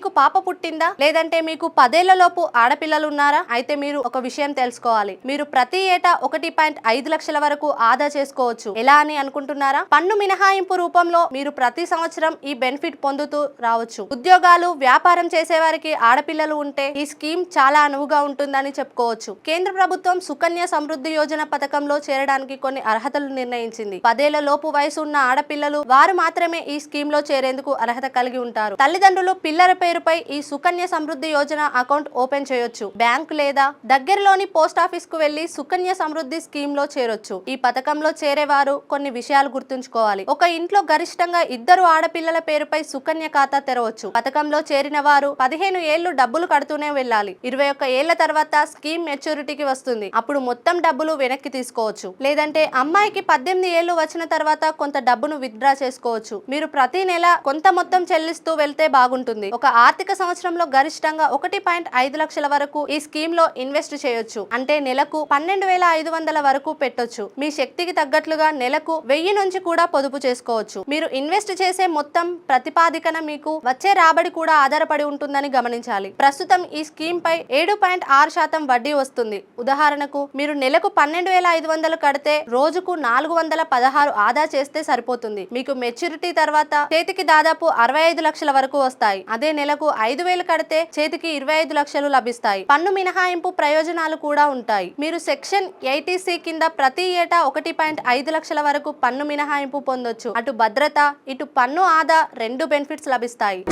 మీకు పాప పుట్టిందా? లేదంటే మీకు పదేళ్ళలోపు ఆడపిల్లలు ఉన్నారా అయితే మీరు ఒక విషయం తెలుసుకోవాలి. మీరు ప్రతి ఏటా ఒకటి పాయింట్ ఐదు లక్షల వరకు ఆదా చేసుకోవచ్చు. ఎలా అని అనుకుంటున్నారా? పన్ను మినహాయింపు రూపంలో మీరు ప్రతి సంవత్సరం ఈ బెనిఫిట్ పొందుతూ రావచ్చు. ఉద్యోగాలు వ్యాపారం చేసేవారికి ఆడపిల్లలు ఉంటే ఈ స్కీమ్ చాలా అనువుగా ఉంటుందని చెప్పుకోవచ్చు. కేంద్ర ప్రభుత్వం సుకన్య సమృద్ధి యోజన పథకంలో చేరడానికి కొన్ని అర్హతలు నిర్ణయించింది. పదేళ్ళ లోపు వయసు ఉన్న ఆడపిల్లలు వారు మాత్రమే ఈ స్కీమ్లో చేరేందుకు అర్హత కలిగి ఉంటారు. తల్లిదండ్రులు పిల్లల పేరుపై ఈ సుకన్య సమృద్ధి యోజన అకౌంట్ ఓపెన్ చేయొచ్చు. బ్యాంక్ లేదా దగ్గరలోని పోస్ట్ ఆఫీస్కు వెళ్ళి సుకన్య సమృద్ధి స్కీమ్లో చేరొచ్చు. ఈ పథకంలో చేరేవారు కొన్ని విషయాలు గుర్తుంచుకోవాలి. ఒక ఇంట్లో గరిష్టంగా ఇద్దరు ఆడపిల్లల పేరుపై సుకన్య ఖాతా తెరవచ్చు. పథకంలో చేరిన వారు పదిహేను ఏళ్ళు డబ్బులు కడుతూనే వెళ్ళాలి. ఇరవై ఒక్క ఏళ్ళ తర్వాత స్కీమ్ మెచ్యూరిటీకి వస్తుంది. అప్పుడు మొత్తం డబ్బులు వెనక్కి తీసుకోవచ్చు. లేదంటే అమ్మాయికి పద్దెనిమిది ఏళ్ళు వచ్చిన తర్వాత కొంత డబ్బును విత్డ్రా చేసుకోవచ్చు. మీరు ప్రతి నెల కొంత మొత్తం చెల్లిస్తూ వెళ్తే బాగుంటుంది. ఒక ఆర్థిక సంవత్సరంలో గరిష్టంగా ఒకటి పాయింట్ ఐదు లక్షల వరకు ఈ స్కీమ్లో ఇన్వెస్ట్ చేయొచ్చు. అంటే నెలకు పన్నెండు వేల ఐదు వందల వరకు పెట్టొచ్చు. మీ శక్తికి తగ్గట్లుగా నెలకు వెయ్యి నుంచి కూడా పొదుపు చేసుకోవచ్చు. మీరు ఇన్వెస్ట్ చేసే మొత్తం ప్రతిపాదికన మీకు వచ్చే రాబడి కూడా ఆధారపడి ఉంటుందని గమనించాలి. ప్రస్తుతం ఈ స్కీమ్ పై ఏడు పాయింట్ ఆరు శాతం వడ్డీ వస్తుంది. ఉదాహరణకు మీరు నెలకు పన్నెండు వేల ఐదు వందలు కడితే రోజుకు నాలుగు వందల పదహారు ఆదా చేస్తే సరిపోతుంది. మీకు మెచ్యూరిటీ తర్వాత చేతికి దాదాపు అరవై ఐదు లక్షల వరకు వస్తాయి. అదే నెల నెలకు ఐదు వేలు కడితే చేతికి ఇరవై ఐదు లక్షలు లభిస్తాయి. పన్ను మినహాయింపు ప్రయోజనాలు కూడా ఉంటాయి. మీరు సెక్షన్ ఎయిటీసీ కింద ప్రతి ఏటా ఒకటి పాయింట్ ఐదు లక్షల వరకు పన్ను మినహాయింపు పొందొచ్చు. అటు భద్రత ఇటు పన్ను ఆదా రెండు బెనిఫిట్స్ లభిస్తాయి.